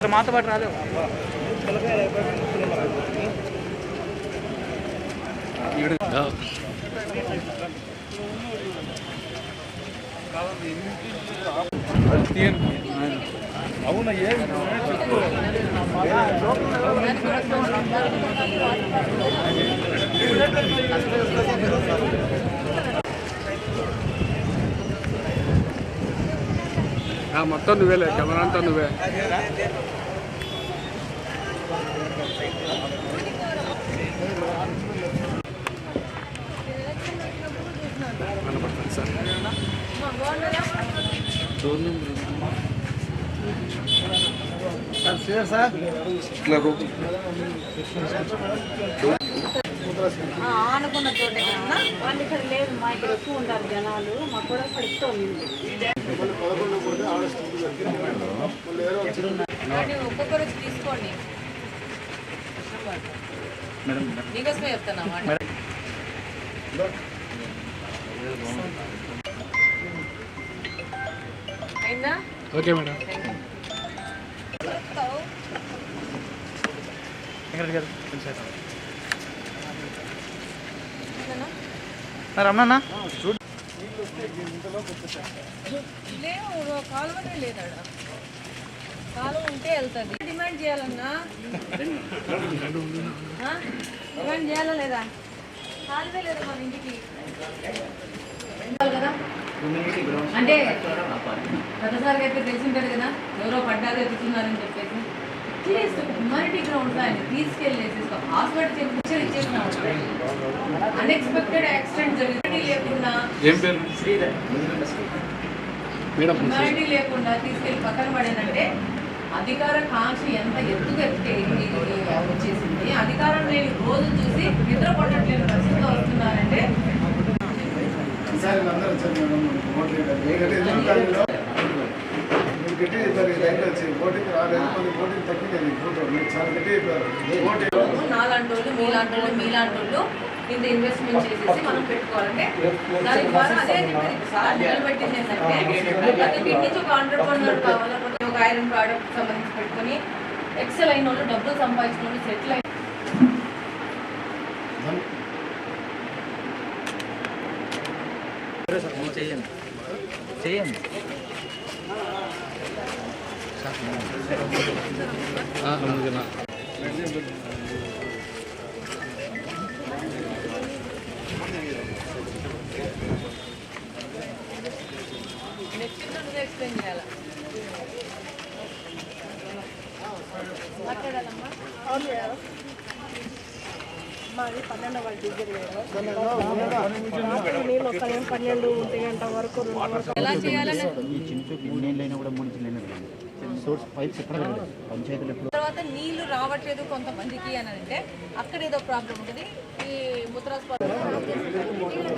మాతో పాటు రాలేవు అవునా ఏం? చెప్పు మొత్తం నువ్వేలే కెమెరా అంతా నువ్వే. కనపడుతుంది సార్. ఇట్లా చోటే కన్నా వాళ్ళు ఇక్కడ లేదు మా ఇక్కడ ఎక్కువ ఉండాలి జనాలు. మాకు కూడా పడుతూ ఉంది ఒక్కొక్కరు వచ్చి తీసుకోండి. నీకోసమే చెప్తాను అన్నమాట అయిందా? Okay madam. వెంకటరెడ్డి గారు లేదు లేవు కాలువనే లేదా కాలువ ఉంటే వెళ్తుంది. డిమాండ్ చేయాలన్నా? డిమాండ్ చేయాలా లేదా? కాలువే లేదా మన ఇంటికి? కదా అంటే గతసారి అయితే తెలిసింటారు కదా ఎవరో పడ్డారు ఎత్తుతున్నారని చెప్పేసి. అట్లీస్ట్ హ్యుమానిటీ గ్రౌండ్ ఆయన తీసుకెళ్ళేసి హాస్పిటల్ ఇచ్చేసినాం. అన్ఎక్స్పెక్టెడ్ యాక్సిడెంట్ జరిగింది. లేకుండా ఏం పేరు మేడం హ్యుమానిటీ లేకుండా తీసుకెళ్ళి పక్కన పడేదంటే అధికార కాంక్ష ఎంత ఎత్తుకు ఎత్తే వచ్చేసింది అధికారం లేని రోజు చూసి నిద్ర పట్టట్లేని పరిస్థితిలో వస్తున్నారంటే నాలాంటి వాళ్ళు మీలాంటి వాళ్ళు మీలాంటి వాళ్ళు ఇంత ఇన్వెస్ట్మెంట్ చేసేసి మనం పెట్టుకోవాలంటే దాని ద్వారా అదే నిలబెట్టింది ఏంటంటే ప్రతి నుంచి ఒక ఆంటర్ప్రనర్ కావాలి? ప్రతి ఒక ఐరన్ ప్రోడక్ట్ సంబంధించి పెట్టుకొని ఎక్సెల్ అయిన వాళ్ళు డబ్బులు సంపాదించిన వాళ్ళు సెటిల్ అయిన చేయండి. చేయండి. ఎక్స్ప్లెయిన్ చేయాలి మాట్లాడాలమ్మా మాది పన్నెండు వాళ్ళ డిగ్రీ నీళ్ళు ఒక పన్నెండు ఒంటి గంట వరకు రెండు వరకు. ఎలా చేయాలని ఈ కూడా మూడు చిన్న సోర్స్ పైప్స్ ఎక్కడ పెట్టలేదు. పంచాయతీలు ఎప్పుడు తర్వాత నీళ్ళు రావట్లేదు కొంతమందికి అని అంటే అక్కడ ఏదో ప్రాబ్లం ఉంటుంది. ఈ ముద్రాస్పద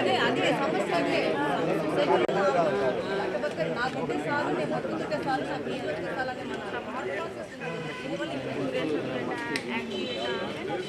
అదే అదే సమస్య అదే చాలు నేను చాలు నాకు చాలు అని మన thought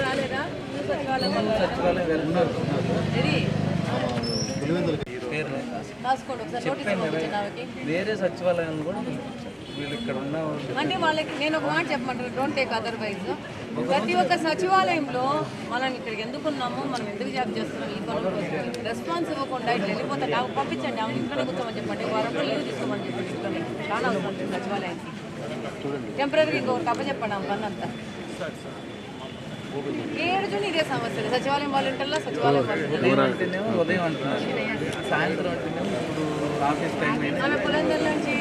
రాలేదా? పంపించండి ఆమెకి. వేరే సచివాలయం కూడా వీళ్ళు ఇక్కడ ఉన్న అంటే వాళ్ళకి నేను ఒక మాట చెప్పమంటాను. డోంట్ టేక్ అదర్వైజ్ ప్రతి ఒక్క సచివాలయంలో మనం ఇక్కడికి ఎందుకు ఉన్నాము మనం ఎందుకు జాబ్ చేస్తున్నాం ఈ పనుల కోసం రెస్పాన్స్ ఇవ్వకుండా ఇట్లా వెళ్ళిపోతే నాకు పంపించండి ఆమె ఇంట్లోనే కూర్చోమని చెప్పండి వారం రోజులు లీవ్ తీసుకోమని చెప్పండి ఇంట్లోనే. చాలా అవసరం సచివాలయానికి. టెంపరీగా ఇంకొకటి అప్పచెప్పండి ఆమె పని అంతా ఏడు చూని ఇదే సమస్య సచివాలయం వాళ్ళు ఉంటుందా సచివాలయం వాళ్ళు ఉంటుందా? ఉదయం అంటున్నారు. సాయంత్రం ఆఫీస్ టైం ఆమె పులందర్ నుంచి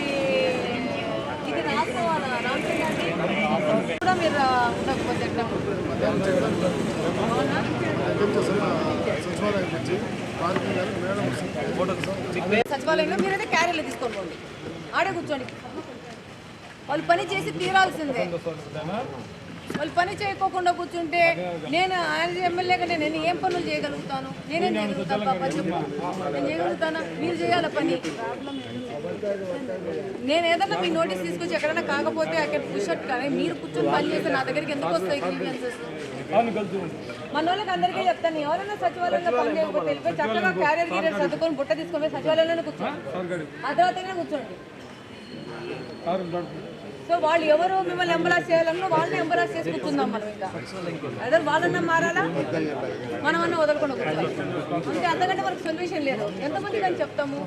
కూడా మీరు ఉండకపోతే సచివాలయంలో మీరైతే క్యారీలు తీసుకొని పోండి. ఆడే కూర్చోండి. వాళ్ళు పని చేసి తీరాల్సిందే. వాళ్ళు పని చేయకోకుండా కూర్చుంటే నేను ఆయన ఎమ్మెల్యే కంటే నేను ఏం పనులు చేయగలుగుతాను? నేనేం చేయగలుగుతాను పాప? చెప్పు. నేను చేయగలుగుతానా? మీరు చేయాలి పని? నేను ఏదన్నా మీ నోటీస్ తీసుకొచ్చి ఎక్కడైనా కాకపోతే అక్కడ పుషట్ కానీ మీరు కూర్చొని పని చేస్తే నా దగ్గరికి ఎందుకు వస్తాయి గ్రీవియన్సెస్ మన వాళ్ళకి అందరికీ చెప్తాను. ఎవరైనా సచివాలయంలో పని చేయకపోతే వెళ్ళిపోయి చక్కగా క్యారియర్ గీరియర్ సర్దుకొని బుట్ట తీసుకొని సచివాలయంలోనే కూర్చోండి. ఆ తర్వాతనే కూర్చోండి. సో వాళ్ళు ఎవరు మిమ్మల్ని ఎంబరాజ్ చేయాలన్నా వాళ్ళని ఎంబరాజ్ చేసి మనం ఇంకా. అదే వాళ్ళన్నా మారాలా? మనమన్నా వదలకుండా కూర్చోవాలి అంటే అంతకంటే మనకు సొల్యూషన్ లేదు. ఎంతమంది కానీ చెప్తాము?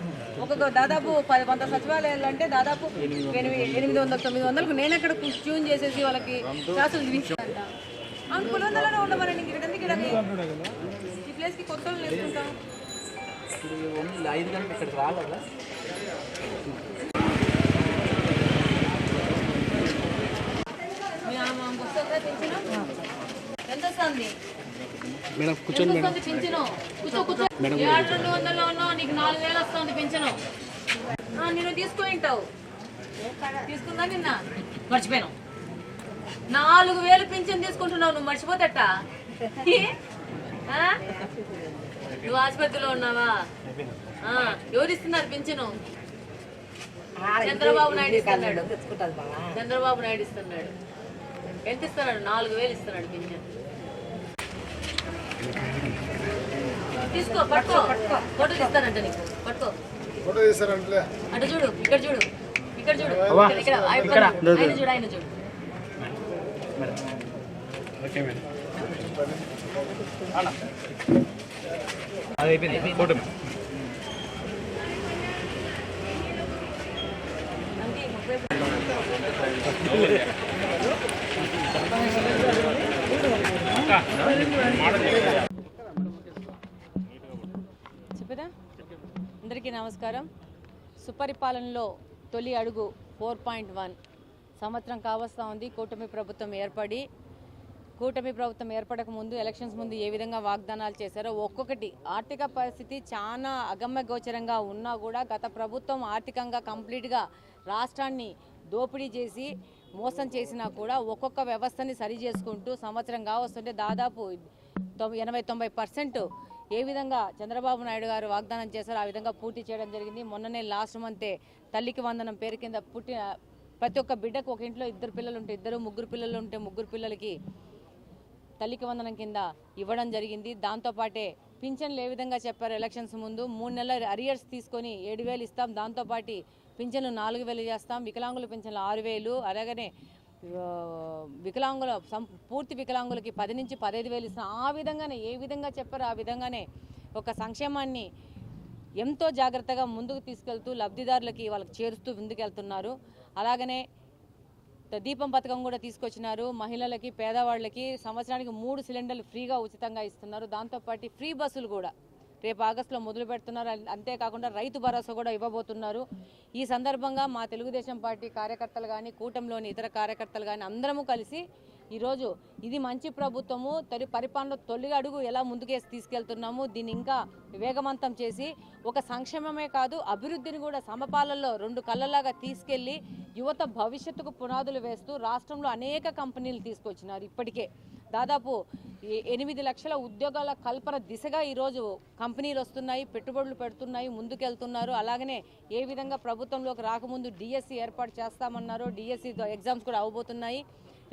ఒక దాదాపు పది వంద సచివాలయాలు అంటే దాదాపు ఎనిమిది ఎనిమిది వందలు తొమ్మిది వందలకు నేను అక్కడ ట్యూన్ చేసేసి వాళ్ళకి క్లాసులు తీసుకుంటాను అవును పులివెందులోనే ఉండమని ఇక్కడ ఎందుకు ఇక్కడ ఈ ప్లేస్కి కొత్త వాళ్ళు నేర్చుకుంటాం ఇప్పుడు ఐదు గంటలకు ఇక్కడికి రాలేదా మీ ఆమె వస్తుందా పింఛను? ఎంత వస్తుంది? మేడం ఎంత వస్తుంది పింఛను? కూర్చో కూర్చో. ఏడు రెండు వందలు ఉన్నావు నీకు నాలుగు వేలు వస్తుంది పింఛను. ఆ, నేను తీసుకుంటావు తీసుకుందా నిన్న? మర్చిపోయాను నాలుగు వేలు పింఛన్ తీసుకుంటున్నావు నువ్వు మర్చిపోతట? ఆ? నువ్వు ఆసుపత్రిలో ఉన్నావా? ఆ, ఎవరు ఇస్తున్నారు పింఛను? చంద్రబాబు నాయుడు ఇస్తున్నాడు. చంద్రబాబు నాయుడు ఇస్తున్నాడు. ఎంత ఇస్తున్నాడు నాలుగు వేలు ఇస్తున్నాడు పింఛన్. తీసుకో పట్టుకో. ఫోటో తీస్తానంట నీకు. పట్టుకో. ఫోటో అటు చూడు ఇక్కడ చూడు. ఇక్కడ చూడు. ఇక్కడ, ఇక్కడ. ఆయన ఆయన చూడు ఆయన చూడు. ఓకే మేడం అది అయిపోయింది. ఫోటో. మేడం అంటే ముప్పై చెప్పదా అందరికీ నమస్కారం. సుపరిపాలనలో తొలి అడుగు ఫోర్ పాయింట్ వన్. సంవత్సరం కావస్తా ఉంది కూటమి ప్రభుత్వం ఏర్పడి. కూటమి ప్రభుత్వం ఏర్పడక ముందు ఎలక్షన్స్ ముందు ఏ విధంగా వాగ్దానాలు చేశారో ఒక్కొక్కటి ఆర్థిక పరిస్థితి చాలా అగమ్యగోచరంగా ఉన్నా కూడా గత ప్రభుత్వం ఆర్థికంగా కంప్లీట్గా రాష్ట్రాన్ని దోపిడీ చేసి మోసం చేసినా కూడా ఒక్కొక్క వ్యవస్థని సరి చేసుకుంటూ సంవత్సరం కావస్తుంటే దాదాపు ఎనభై తొంభై పర్సెంట్ ఏ విధంగా చంద్రబాబు నాయుడు గారు వాగ్దానం చేశారో ఆ విధంగా పూర్తి చేయడం జరిగింది. మొన్ననే లాస్ట్ మంతే తల్లికి వందనం పేరు కింద పుట్టిన ప్రతి ఒక్క బిడ్డకు ఒక ఇంట్లో ఇద్దరు పిల్లలు ఉంటే ఇద్దరు ముగ్గురు పిల్లలు ఉంటే ముగ్గురు పిల్లలకి తల్లికి వందనం కింద ఇవ్వడం జరిగింది. దాంతోపాటే పింఛన్లు ఏ విధంగా చెప్పారు? ఎలక్షన్స్ ముందు మూడు నెలల అరియర్స్ తీసుకొని ఏడు వేలు ఇస్తాం. దాంతోపాటు పింఛన్లు నాలుగు వేలు చేస్తాం వికలాంగుల పింఛన్లు ఆరు వేలు. అలాగనే వికలాంగుల సం పూర్తి వికలాంగులకి పది నుంచి పదహైదు వేలు ఇస్తాం. ఆ విధంగానే ఏ విధంగా చెప్పారో ఆ విధంగానే ఒక సంక్షేమాన్ని ఎంతో జాగ్రత్తగా ముందుకు తీసుకెళ్తూ లబ్ధిదారులకి వాళ్ళకి చేరుస్తూ ముందుకెళ్తున్నారు. అలాగనే దీపం పథకం కూడా తీసుకొచ్చినారు. మహిళలకి పేదవాళ్ళకి సంవత్సరానికి మూడు సిలిండర్లు ఫ్రీగా ఉచితంగా ఇస్తున్నారు. దాంతోపాటు ఫ్రీ బస్సులు కూడా. రేపు ఆగస్టులో మొదలు పెడుతున్నారు. అంతేకాకుండా రైతు భరోసా కూడా ఇవ్వబోతున్నారు. ఈ సందర్భంగా మా తెలుగుదేశం పార్టీ కార్యకర్తలు కానీ కూటమిలోని ఇతర కార్యకర్తలు కానీ అందరము కలిసి ఈరోజు ఇది మంచి ప్రభుత్వము. తొలి పరిపాలన తొలి అడుగు ఎలా ముందుకేసి తీసుకెళ్తున్నాము? దీన్ని ఇంకా వేగవంతం చేసి ఒక సంక్షేమమే కాదు అభివృద్ధిని కూడా సమపాలల్లో రెండు కళ్ళలాగా తీసుకెళ్ళి యువత భవిష్యత్తుకు పునాదులు వేస్తూ రాష్ట్రంలో అనేక కంపెనీలు తీసుకొచ్చినారు ఇప్పటికే. దాదాపు ఎనిమిది లక్షల ఉద్యోగాల కల్పన దిశగా ఈరోజు కంపెనీలు వస్తున్నాయి పెట్టుబడులు పెడుతున్నాయి ముందుకెళ్తున్నారు. అలాగనే ఏ విధంగా ప్రభుత్వంలోకి రాకముందు డిఎస్సి ఏర్పాటు చేస్తామన్నారో డిఎస్సి ఎగ్జామ్స్ కూడా అవబోతున్నాయి.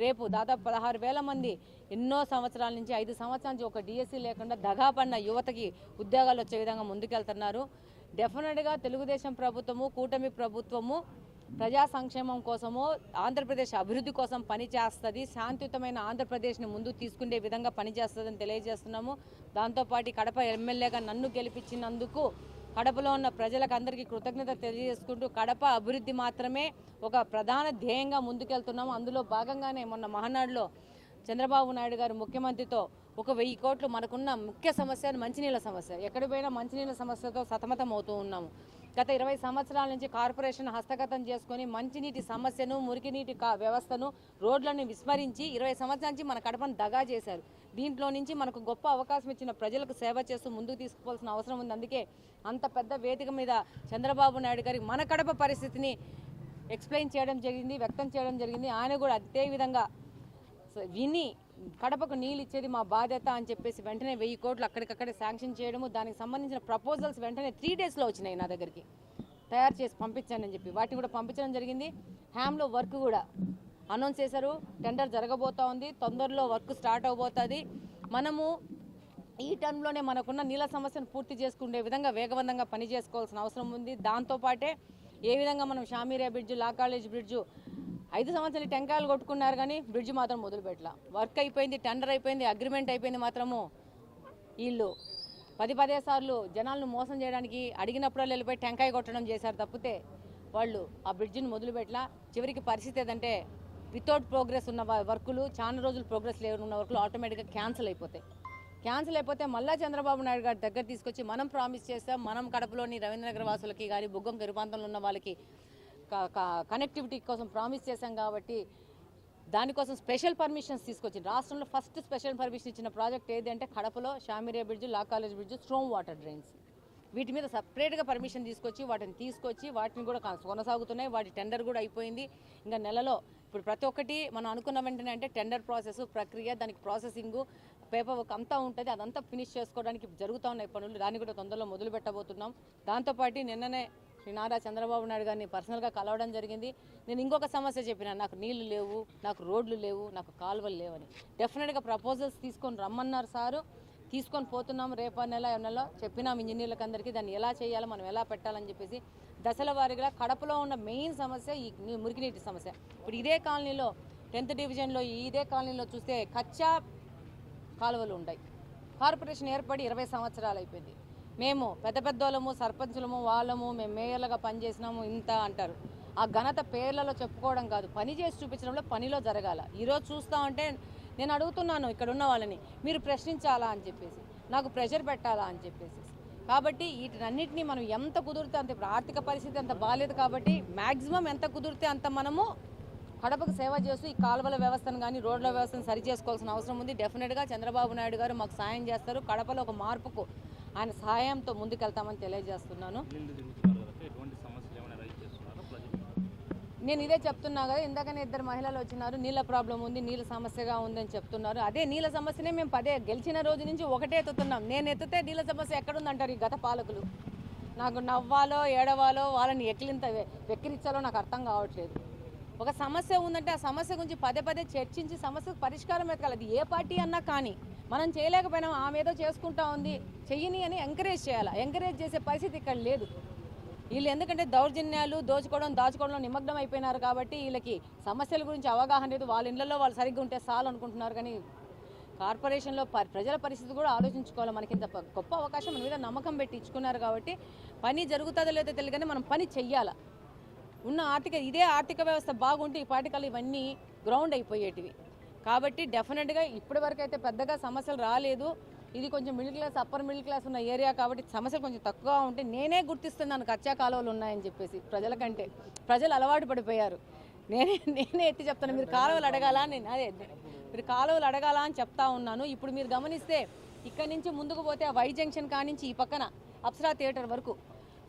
రేపు దాదాపు పదహారు వేల మంది ఎన్నో సంవత్సరాల నుంచి ఐదు సంవత్సరాల నుంచి ఒక డిఎస్సి లేకుండా దగాపడిన యువతకి ఉద్యోగాలు వచ్చే విధంగా ముందుకెళ్తున్నారు. డెఫినెట్గా తెలుగుదేశం ప్రభుత్వము కూటమి ప్రభుత్వము ప్రజా సంక్షేమం కోసము ఆంధ్రప్రదేశ్ అభివృద్ధి కోసం పనిచేస్తుంది శాంతియుతమైన ఆంధ్రప్రదేశ్ని ముందు తీసుకునే విధంగా పనిచేస్తుందని తెలియజేస్తున్నాము. దాంతోపాటు కడప ఎమ్మెల్యేగా నన్ను గెలిపించినందుకు కడపలో ఉన్న ప్రజలకు అందరికీ కృతజ్ఞత తెలియజేసుకుంటూ కడప అభివృద్ధి మాత్రమే ఒక ప్రధాన ధ్యేయంగా ముందుకెళ్తున్నాము. అందులో భాగంగానే మొన్న మహానాడులో చంద్రబాబు నాయుడు గారు ముఖ్యమంత్రితో ఒక వెయ్యి కోట్లు మనకున్న ముఖ్య సమస్య మంచినీళ్ళ సమస్య. ఎక్కడికి పోయినా మంచినీళ్ళ సమస్యతో సతమతం అవుతూ ఉన్నాము. గత ఇరవై సంవత్సరాల నుంచి కార్పొరేషన్ హస్తగతం చేసుకొని మంచినీటి సమస్యను మురికినీటి కా వ్యవస్థను రోడ్లను విస్మరించి ఇరవై సంవత్సరాల నుంచి మన కడపను దగా చేశారు. దీంట్లో నుంచి మనకు గొప్ప అవకాశం ఇచ్చిన ప్రజలకు సేవ చేస్తూ ముందుకు తీసుకుపోవాల్సిన అవసరం ఉంది. అందుకే అంత పెద్ద వేదిక మీద చంద్రబాబు నాయుడు గారికి మన కడప పరిస్థితిని ఎక్స్ప్లెయిన్ చేయడం జరిగింది వ్యక్తం చేయడం జరిగింది. ఆయన కూడా అదే విధంగా సో విని కడపకు నీళ్ళు ఇచ్చేది మా బాధ్యత అని చెప్పేసి వెంటనే వెయ్యి కోట్లు అక్కడికక్కడే శాంక్షన్ చేయడము దానికి సంబంధించిన ప్రపోజల్స్ వెంటనే త్రీ డేస్లో వచ్చినాయి నా దగ్గరికి. తయారు చేసి పంపించానని చెప్పి. వాటిని కూడా పంపించడం జరిగింది. హ్యామ్లో వర్క్ కూడా అనౌన్స్ చేశారు. టెండర్ జరగబోతా ఉంది. తొందరలో వర్క్ స్టార్ట్ అవబోతుంది. మనము ఈ టైంలోనే మనకున్న నీళ్ళ సమస్యను పూర్తి చేసుకునే విధంగా వేగవంతంగా పని చేసుకోవాల్సిన అవసరం ఉంది. దాంతోపాటే ఏ విధంగా మనం Shamiriya bridge law college bridge ఐదు సంవత్సరాలు టెంకాయలు కొట్టుకున్నారు కానీ బ్రిడ్జ్ మాత్రం మొదలుపెట్టలా. వర్క్ అయిపోయింది టెండర్ అయిపోయింది అగ్రిమెంట్ అయిపోయింది మాత్రము వీళ్ళు. పది పదే సార్లు జనాలను మోసం చేయడానికి అడిగినప్పుడల్లా వెళ్ళిపోయి టెంకాయ కొట్టడం చేశారు తప్పితే వాళ్ళు ఆ బ్రిడ్జిని మొదలుపెట్టలా. చివరికి పరిస్థితి ఏదంటే వితౌట్ ప్రోగ్రెస్ ఉన్న వర్కులు చాలా రోజులు ప్రోగ్రెస్ లేని ఉన్న వర్కులు ఆటోమేటిక్గా క్యాన్సిల్ అయిపోతాయి. క్యాన్సిల్ అయిపోతే మళ్ళా చంద్రబాబు నాయుడు గారి దగ్గర తీసుకొచ్చి మనం ప్రామిస్ చేస్తాం మనం కడపలోని రవీంద్రనగర్ వాసులకి కానీ బుగ్గం గరిపాంతంలో ఉన్న వాళ్ళకి కనెక్టివిటీ కోసం ప్రామిస్ చేశాం కాబట్టి దానికోసం స్పెషల్ పర్మిషన్స్ తీసుకొచ్చి రాష్ట్రంలో ఫస్ట్ స్పెషల్ పర్మిషన్ ఇచ్చిన ప్రాజెక్ట్ ఏది అంటే కడపలో Shamiriya bridge law college bridge storm water drains వీటి మీద సపరేట్గా పర్మిషన్ తీసుకొచ్చి వాటిని తీసుకొచ్చి వాటిని కూడా కొనసాగుతున్నాయి. వాటి టెండర్ కూడా అయిపోయింది. ఇంకా నెలలో ఇప్పుడు ప్రతి ఒక్కటి మనం అనుకున్న వెంటనే అంటే టెండర్ ప్రాసెస్ ప్రక్రియ దానికి ప్రాసెసింగ్ పేపర్ వర్క్ అంతా ఉంటుంది. అదంతా ఫినిష్ చేసుకోవడానికి జరుగుతూ ఉన్నాయి పనులు. దాన్ని కూడా తొందరలో మొదలు పెట్టబోతున్నాం దాంతోపాటు నిన్ననే శ్రీ నారా చంద్రబాబు నాయుడు గారిని పర్సనల్గా కలవడం జరిగింది. నేను ఇంకొక సమస్య చెప్పిన నాకు నీళ్ళు లేవు నాకు రోడ్లు లేవు నాకు కాలువలు లేవని. డెఫినెట్గా ప్రపోజల్స్ తీసుకొని రమ్మన్నారు సారు. తీసుకొని పోతున్నాం రేపు నెల నెలలో నెల చెప్పినాం ఇంజనీర్లకు అందరికీ దాన్ని ఎలా చేయాలో మనం ఎలా పెట్టాలని చెప్పేసి. దశల వారీగా కడపలో ఉన్న మెయిన్ సమస్య ఈ మురికినీటి సమస్య. ఇప్పుడు ఇదే కాలనీలో టెన్త్ డివిజన్లో ఇదే కాలనీలో చూస్తే కచ్చా కాలువలు ఉన్నాయి కార్పొరేషన్ ఏర్పడి ఇరవై సంవత్సరాలు అయిపోయింది. మేము పెద్ద పెద్దోళ్ళము సర్పంచులము వాళ్ళము మేము మేయర్లుగా పనిచేసినాము ఇంత అంటారు. ఆ ఘనత పేర్లలో చెప్పుకోవడం కాదు పని చేసి చూపించడంలో పనిలో జరగాల. ఈరోజు చూస్తా ఉంటే నేను అడుగుతున్నాను ఇక్కడ ఉన్న వాళ్ళని మీరు ప్రశ్నించాలా అని చెప్పేసి నాకు ప్రెషర్ పెట్టాలా అని చెప్పేసి. కాబట్టి వీటినన్నింటినీ మనం ఎంత కుదిరితే అంత ఇప్పుడు ఆర్థిక పరిస్థితి అంత బాగాలేదు కాబట్టి మ్యాక్సిమం ఎంత కుదిరితే అంత మనము కడపకు సేవ చేస్తూ ఈ కాలువల వ్యవస్థను కానీ రోడ్ల వ్యవస్థను సరి చేసుకోవాల్సిన అవసరం ఉంది. డెఫినెట్గా చంద్రబాబు నాయుడు గారు మాకు సాయం చేస్తారు. కడపలో ఒక మార్పుకు ఆయన సహాయంతో ముందుకెళ్తామని తెలియజేస్తున్నాను. నేను ఇదే చెప్తున్నా కదా ఇందాకనే ఇద్దరు మహిళలు వచ్చినారు నీళ్ళ ప్రాబ్లం ఉంది నీళ్ళ సమస్యగా ఉందని చెప్తున్నారు. అదే నీళ్ళ సమస్యనే మేము పదే గెలిచిన రోజు నుంచి ఒకటే ఎత్తుతున్నాం. నేను ఎత్తితే నీళ్ళ సమస్య ఎక్కడుందంటారు ఈ గత పాలకులు? నాకు నవ్వాలో ఏడవాలో వాళ్ళని ఎక్కిలింత వెక్కిరించాలో నాకు అర్థం కావట్లేదు. ఒక సమస్య ఉందంటే ఆ సమస్య గురించి పదే పదే చర్చించి సమస్యకు పరిష్కారం వెతకాలి. అది ఏ పార్టీ అన్నా కానీ మనం చేయలేకపోయినాం ఆమె ఏదో చేసుకుంటా ఉంది చెయ్యని అని ఎంకరేజ్ చేయాలి? ఎంకరేజ్ చేసే పరిస్థితి ఇక్కడ లేదు. వీళ్ళు ఎందుకంటే దౌర్జన్యాలు దోచుకోవడం దాచుకోవడంలో నిమగ్నం అయిపోయినారు కాబట్టి వీళ్ళకి సమస్యల గురించి అవగాహన లేదు. వాళ్ళ ఇళ్ళలో వాళ్ళు సరిగ్గా ఉంటే చాలు అనుకుంటున్నారు కానీ కార్పొరేషన్లో ప- ప్రజల పరిస్థితి కూడా ఆలోచించుకోవాలి. మనకి ఇంత గొప్ప అవకాశం మన మీద నమ్మకం పెట్టి ఇచ్చుకున్నారు కాబట్టి పని జరుగుతుందో లేదో తెలియదు మనం పని చెయ్యాల? ఉన్న ఆర్థిక ఇదే ఆర్థిక వ్యవస్థ బాగుంటే ఈ పాటికలు ఇవన్నీ గ్రౌండ్ అయిపోయేటివి. కాబట్టి డెఫినెట్గా ఇప్పటి వరకు అయితే పెద్దగా సమస్యలు రాలేదు. ఇది కొంచెం middle class upper middle class ఉన్న ఏరియా కాబట్టి సమస్యలు కొంచెం తక్కువగా ఉంటే నేనే గుర్తిస్తున్నాను కచ్చా కాలువలు ఉన్నాయని చెప్పేసి ప్రజలకంటే. ప్రజలు అలవాటు పడిపోయారు. నేనే నేనే ఎత్తి చెప్తాను మీరు కాలువలు అడగాలా నేను అదే మీరు కాలువలు అడగాలా అని చెప్తా ఉన్నాను. ఇప్పుడు మీరు గమనిస్తే ఇక్కడి నుంచి ముందుకు పోతే ఆ వై జంక్షన్ కానించి ఈ పక్కన అప్సరా థియేటర్ వరకు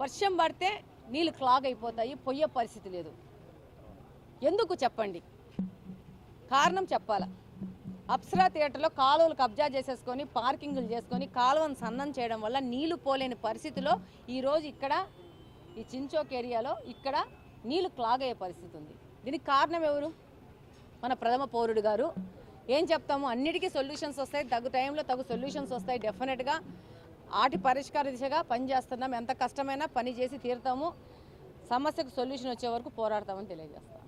వర్షం పడితే నీళ్ళు క్లాగ్ అయిపోతాయి పొయ్యే పరిస్థితి లేదు. ఎందుకు చెప్పండి? కారణం చెప్పాల. అప్సరా థియేటర్లో కాలువలు కబ్జా చేసేసుకొని పార్కింగ్లు చేసుకొని కాలువను సన్నం చేయడం వల్ల నీళ్ళు పోలేని పరిస్థితిలో ఈరోజు ఇక్కడ ఈ చించోక్ ఏరియాలో ఇక్కడ నీళ్ళు క్లాగ్ అయ్యే పరిస్థితి ఉంది. దీనికి కారణం ఎవరు? మన ప్రథమ పౌరుడు గారు. ఏం చెప్తాము? అన్నిటికీ సొల్యూషన్స్ వస్తాయి. తగు టైంలో తగు సొల్యూషన్స్ వస్తాయి డెఫినెట్గా. ఆటి పరిష్కార దిశగా పనిచేస్తున్నాం ఎంత కష్టమైనా పని చేసి తీరుతాము. సమస్యకు సొల్యూషన్ వచ్చే వరకు పోరాడతామని తెలియజేస్తాం.